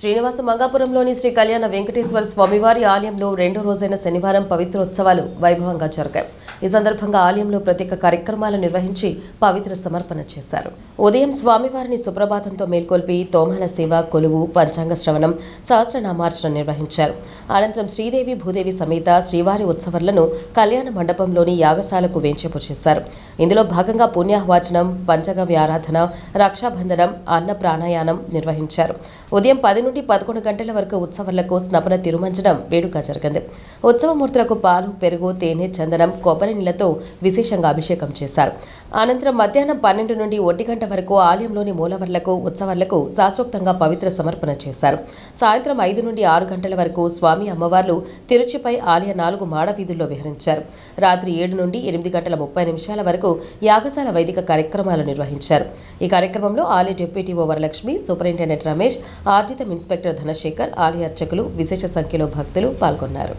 శ్రీనివాస మంగాపురంలోని శ్రీ కళ్యాణ వెంకటేశ్వర స్వామివారి ఆలయంలో రెండో రోజైన శనివారం పవిత్రోత్సవాలు వైభవంగా జరిగాయి. ఈ సందర్భంగా ఆలయంలో ప్రత్యేక కార్యక్రమాలు నిర్వహించి పవిత్ర సమర్పణ చేశారు. ఉదయం స్వామివారిని సుప్రభాతంతో మేల్కొల్పి తోమాల సేవ కొలువు పంచాంగ శ్రవణం సహస్రనామార్చన నిర్వహించారు. అనంతరం శ్రీదేవి భూదేవి సమేత శ్రీవారి ఉత్సవాలను కళ్యాణ మండపంలోని యాగశాలకు వేంచేపు చేశారు. ఇందులో భాగంగా పుణ్యాహ్వాచనం పంచగవ్య ఆరాధన రక్షాబంధనం అన్న ప్రాణాయానం నిర్వహించారు. ఉదయం పది నుండి పదకొండు గంటల వరకు ఉత్సవాలకు స్నపన తిరుమంచడం వేడుక జరిగింది. ఉత్సవమూర్తులకు పాలు పెరుగు తేనె చందనం కొబ్బరి నీళ్ళతో విశేషంగా అభిషేకం చేశారు. అనంతరం మధ్యాహ్నం పన్నెండు నుండి ఒంటి గంట వరకు ఆలయంలోని మూలవర్లకు ఉత్సవాలకు శాస్త్రోక్తంగా పవిత్ర సమర్పణ చేశారు. సాయంత్రం ఐదు నుండి ఆరు గంటల వరకు స్వామి అమ్మవార్లు తిరుచిపై ఆలయ నాలుగు మాడ వీధుల్లో విహరించారు. రాత్రి ఏడు నుండి ఎనిమిది గంటల ముప్పై నిమిషాల వరకు యాగశాల వైదిక కార్యక్రమాలు నిర్వహించారు. ఈ కార్యక్రమంలో ఆలయ deputy O Varalakshmi superintendent Ramesh ఆర్జితం inspector Dhanashekar ఆలయ అర్చకులు విశేష సంఖ్యలో భక్తులు పాల్గొన్నారు.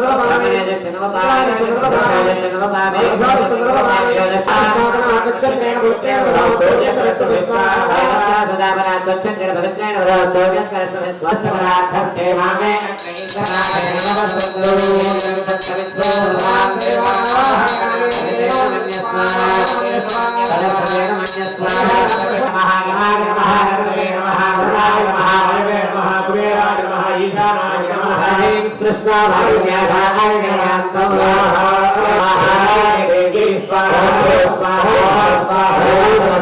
गच्छन्तेन पुत्रेण वदा सौर्यसरस्वमे